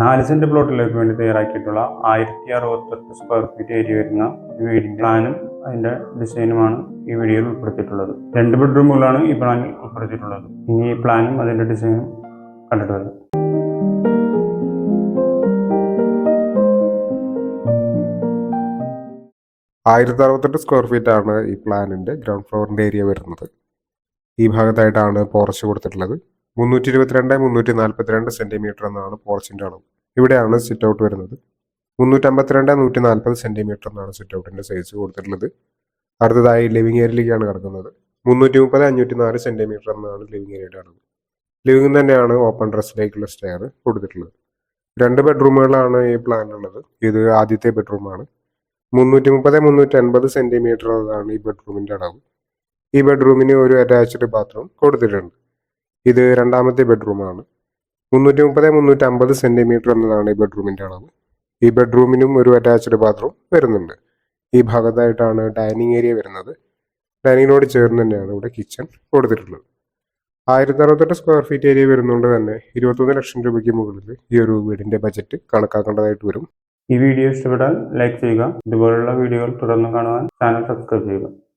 നാല് സെന്റ് പ്ലോട്ടിലേക്ക് വേണ്ടി തയ്യാറാക്കിയിട്ടുള്ള ആയിരത്തി അറുപത്തെട്ട് സ്ക്വയർ ഫീറ്റ് ഏരിയ വരുന്ന ഈ വീടിന്റെ പ്ലാനും അതിന്റെ ഡിസൈനുമാണ് ഈ വീഡിയോയിൽ ഉൾപ്പെടുത്തിയിട്ടുള്ളത്. രണ്ട് ബെഡ്റൂമുകളാണ് ഈ പ്ലാനിൽ ഉൾപ്പെടുത്തിയിട്ടുള്ളത്. ഇനി ഈ പ്ലാനും അതിന്റെ ഡിസൈനും കണ്ടിട്ട് വരും. ആയിരത്തി അറുപത്തെട്ട് സ്ക്വയർ ഫീറ്റ് ആണ് ഈ പ്ലാനിന്റെ ഗ്രൗണ്ട് ഫ്ലോറിന്റെ ഏരിയ വരുന്നത്. ഈ ഭാഗത്തായിട്ടാണ് പോർച്ച് കൊടുത്തിട്ടുള്ളത്. മുന്നൂറ്റി ഇരുപത്തിരണ്ട് മുന്നൂറ്റി നാൽപ്പത്തിരണ്ട് സെന്റിമീറ്റർ എന്നാണ് പോർച്ചിന്റെ അളവ്. ഇവിടെയാണ് സിറ്റ് ഔട്ട് വരുന്നത്. മുന്നൂറ്റമ്പത്തിരണ്ട് നൂറ്റി നാൽപ്പത് സെന്റിമീറ്റർ എന്നാണ് സിറ്റ് ഔട്ടിന്റെ സൈസ് കൊടുത്തിട്ടുള്ളത്. അടുത്തതായി ലിവിംഗ് ഏരിയയിലേക്കാണ് കിടക്കുന്നത്. മുന്നൂറ്റി മുപ്പത് അഞ്ഞൂറ്റി നാല് സെന്റിമീറ്റർ എന്നാണ് ലിവിംഗ് ഏരിയയുടെ അളവ്. ലിവിംഗ് തന്നെയാണ് ഓപ്പൺ ഡ്രസ്സിലേക്കുള്ള സ്റ്റെയർ കൊടുത്തിട്ടുള്ളത്. രണ്ട് ബെഡ്റൂമുകളാണ് ഈ പ്ലാനിലുള്ളത് ഇത് ആദ്യത്തെ ബെഡ്റൂമാണ് മുന്നൂറ്റി മുപ്പത് മുന്നൂറ്റി അൻപത് സെന്റിമീറ്റർ ആണ് ഈ ബെഡ്റൂമിന്റെ അളവ്. ഈ ബെഡ്റൂമിന് ഒരു അറ്റാച്ച്ഡ് ബാത്റൂം കൊടുത്തിട്ടുണ്ട്. ഇത് രണ്ടാമത്തെ ബെഡ്റൂമാണ് മുന്നൂറ്റി മുപ്പത് മുന്നൂറ്റി അമ്പത് സെന്റിമീറ്റർ എന്നതാണ് ഈ ബെഡ്റൂമിന്റെ അളവ്. ഈ ബെഡ്റൂമിനും ഒരു അറ്റാച്ച്ഡ് ബാത്റൂം വരുന്നുണ്ട്. ഈ ഭാഗത്തായിട്ടാണ് ഡൈനിങ് ഏരിയ വരുന്നത്. ഡൈനിങ്ങിനോട് ചേർന്ന് തന്നെയാണ് ഇവിടെ കിച്ചൺ കൊടുത്തിട്ടുള്ളത്. ആയിരത്തി അറുപത്തെട്ട് സ്ക്വയർ ഫീറ്റ് ഏരിയ വരുന്നതുകൊണ്ട് തന്നെ ഇരുപത്തൊന്ന് ലക്ഷം രൂപയ്ക്ക് മുകളിൽ ഈ ഒരു വീടിന്റെ ബജറ്റ് കണക്കാക്കേണ്ടതായിട്ട് വരും. ഈ വീഡിയോ ഇഷ്ടപ്പെട്ടാൽ ലൈക്ക് ചെയ്യുക. ഇതുപോലുള്ള വീഡിയോകൾ തുടർന്ന് കാണുവാൻ ചാനൽ സബ്സ്ക്രൈബ് ചെയ്യുക.